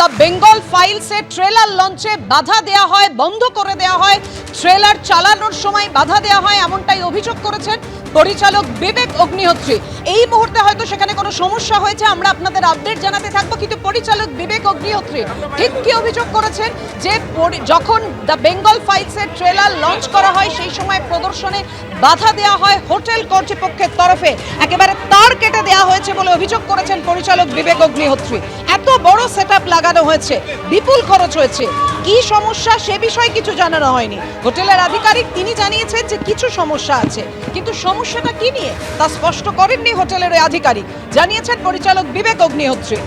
The Bengal ফাইলসের trailer লঞ্চে বাধা দেয়া হয়, বন্ধ করে দেয়া হয়, ট্রেলার চালানোর সময় বাধা দেয়া হয় এমনটাই অভিযোগ করেছেন পরিচালক বিবেক অগ্নিহোত্রী। এই মুহূর্তে হয়তো সেখানে কোনো সমস্যা হয়েছে, আমরা আপনাদের আপডেট জানাতে থাকব, কিন্তু পরিচালক বিবেক অগ্নিহোত্রী ঠিক কি অভিযোগ করেছেন যে যখন দ্য বেঙ্গল ফাইলসের ট্রেলার লঞ্চ করা হয়, সেই সময় প্রদর্শনে বাধা দেওয়া হয় হোটেল কর্তৃপক্ষের তরফে। একেবারে তার কেটে দেওয়া হয়েছে বলে অভিযোগ করেছেন পরিচালক বিবেক অগ্নিহোত্রী। এত বড় সেট লাগানো হয়েছে, বিপুল খরচ হয়েছে। কি সমস্যা সে বিষয়ে কিছু জানানো হয়নি। হোটেলের আধিকারিক তিনি জানিয়েছেন যে কিছু সমস্যা আছে, কিন্তু সমস্যাটা কি নিয়ে তা স্পষ্ট করেননি হোটেলের ওই আধিকারিক। জানিয়েছেন পরিচালক বিবেক অগ্নিহোত্রী।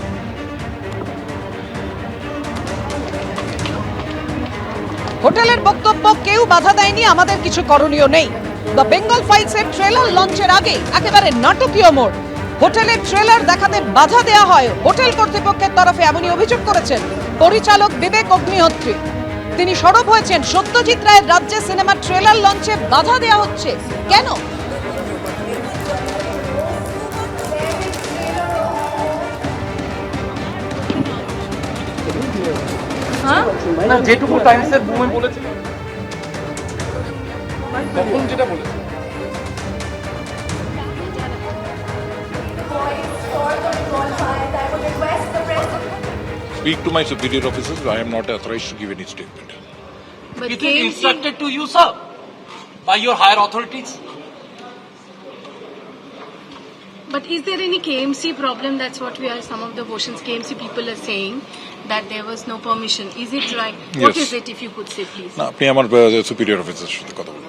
হোটেলের বক্তব্য কেউ বাধা দেয়নি, আমাদের কিছু করণীয় নেই। দ্য বেঙ্গল ফাইলসের ট্রেলার লঞ্চের আগে একেবারে নাটকীয় মোড়। হোটেলের ট্রেলার দেখাতে বাধা দেওয়া হয়। হোটেল কর্তৃপক্ষের তরফে এমনই অভিযোগ করেছেন পরিচালক বিবেক অগ্নিহোত্রী। তিনি সরব হয়েছেন। সত্যজিৎ রায়ের রাজ্যে সিনেমার ট্রেলার লঞ্চে বাধা দেওয়া হচ্ছে। কেন? যেটুকু টাইমসের বলেছে তখন যেটা বলেছে Speak to my superior officers. I am not authorized to give any statement. But It is KMC instructed to you, sir, by your higher authorities. But is there any KMC problem? That's what we are. Some of the Oceans KMC people are saying that there was no permission. Is it right? What Yes. is it? If you could say, please. না আপনি আমার superior officer সাথে কথা বলুন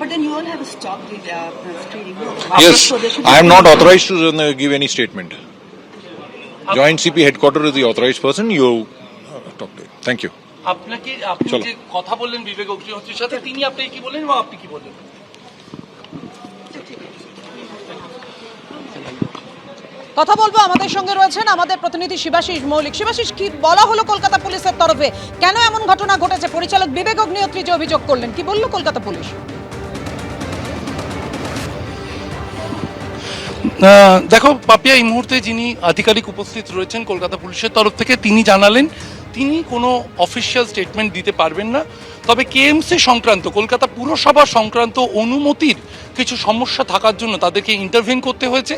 But then you all have stopped it, uh, trading. Yes, So there should I am be- not authorized to uh, give any statement. Joint CP headquarters is the authorized person. You uh, talk to him. Thank you. আপনাকে আপনি যে কথা বললেন বিবেক অগ্নিহোত্রীর সাথে তিনি আপনাকে কি বললেন এবং আপনি কি বললেন কথা বলব আমাদের সঙ্গে রয়েছেন আমাদের প্রতিনিধি শিবাশিস মৌলিক শিবাশিস কি বলা হলো কলকাতা পুলিশের তরফে কেন এমন ঘটনা ঘটেছে পরিচালক বিবেক অগ্নিহোত্রী যে অভিযোগ করলেন কি বলল কলকাতা পুলিশ দেখো, পাপিয়া এই মুহূর্তে যিনি আধিকারিক উপস্থিত রয়েছেন কলকাতা পুলিশের তরফ থেকে, তিনি জানালেন, তিনি কোনো অফিসিয়াল স্টেটমেন্ট দিতে পারবেন না। তবে কেএমসি সংক্রান্ত, কলকাতা পুরসভা সংক্রান্ত অনুমতির কিছু সমস্যা থাকার জন্য তাদেরকে ইন্টারভেন করতে হয়েছে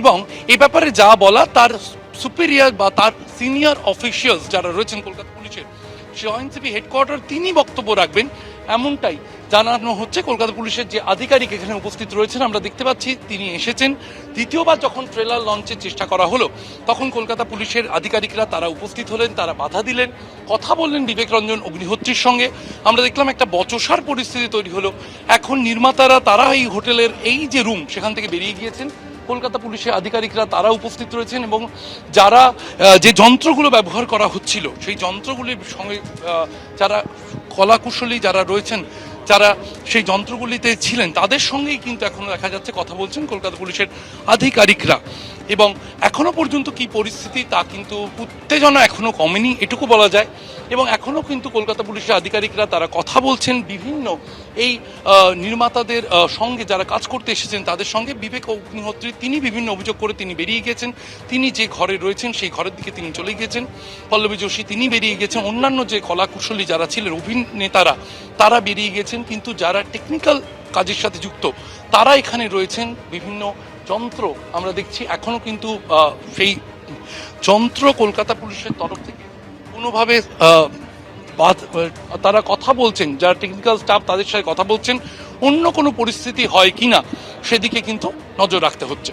এবং এ ব্যাপারে যা বলা, তার সুপিরিয়র বা তার সিনিয়র অফিসিয়ালস যারা রয়েছেন কলকাতা পুলিশের জয়েন্ট হেডকোয়ার্টার তিনি বক্তব্য রাখবেন, এমনটাই। জানানো হচ্ছে, কলকাতা পুলিশের যে আধিকারিক এখানে উপস্থিত রয়েছেন, আমরা দেখতে পাচ্ছি তিনি এসেছেন। দ্বিতীয়বার যখন ট্রেলার লঞ্চের চেষ্টা করা হলো, তখন কলকাতা পুলিশের আধিকারিকরা তারা উপস্থিত হলেন, তারা বাধা দিলেন। কথা বললেন বিবেক রঞ্জন অগ্নিহোত্রীর সঙ্গে। আমরা দেখলাম একটা বচসার পরিস্থিতি তৈরি হলো। এখন নির্মাতারা, তারা এই হোটেলের এই যে রুম সেখান থেকে বেরিয়ে গিয়েছেন। কলকাতা পুলিশের আধিকারিকরা, তারা উপস্থিত রয়েছেন এবং যারা যে যন্ত্রগুলো ব্যবহার করা হচ্ছিল, সেই যন্ত্রগুলির সঙ্গে যারা কলাকুশলী যারা রয়েছেন যারা সেই যন্ত্রগুলিতে ছিলেন, তাদের সঙ্গেই কিন্তু এখন দেখা যাচ্ছে, কথা বলছেন কলকাতা পুলিশের আধিকারিকরা। এবং এখনও পর্যন্ত কি পরিস্থিতি তা কিন্তু উত্তেজনা এখনও কমেনি, এটুকু বলা যায়। এবং এখনও কিন্তু কলকাতা পুলিশের আধিকারিকরা তারা কথা বলছেন, বিভিন্ন এই নির্মাতাদের সঙ্গে যারা কাজ করতে এসেছেন তাদের সঙ্গে বিবেক অগ্নিহোত্রী, তিনি বিভিন্ন অভিযোগ করে তিনি বেরিয়ে গেছেন। তিনি যে ঘরে রয়েছেন সেই ঘরের দিকে তিনি চলে গিয়েছেন পল্লবী যোশী, তিনি বেরিয়ে গেছেন। অন্যান্য যে কলাকুশলী যারা ছিলেন, অভিনেতারা, তারা বেরিয়ে গেছেন। কিন্তু যারা টেকনিক্যাল কাজের সাথে যুক্ত, তারা এখানে রয়েছেন বিভিন্ন যন্ত্র আমরা দেখছি এখনও কিন্তু সেই যন্ত্র কলকাতা পুলিশের তরফ থেকে কোনোভাবে তারা কথা বলছেন, যারা টেকনিক্যাল স্টাফ তাদের সাথে কথা বলছেন, অন্য কোনো পরিস্থিতি হয় কি না সেদিকে কিন্তু নজর রাখতে হচ্ছে।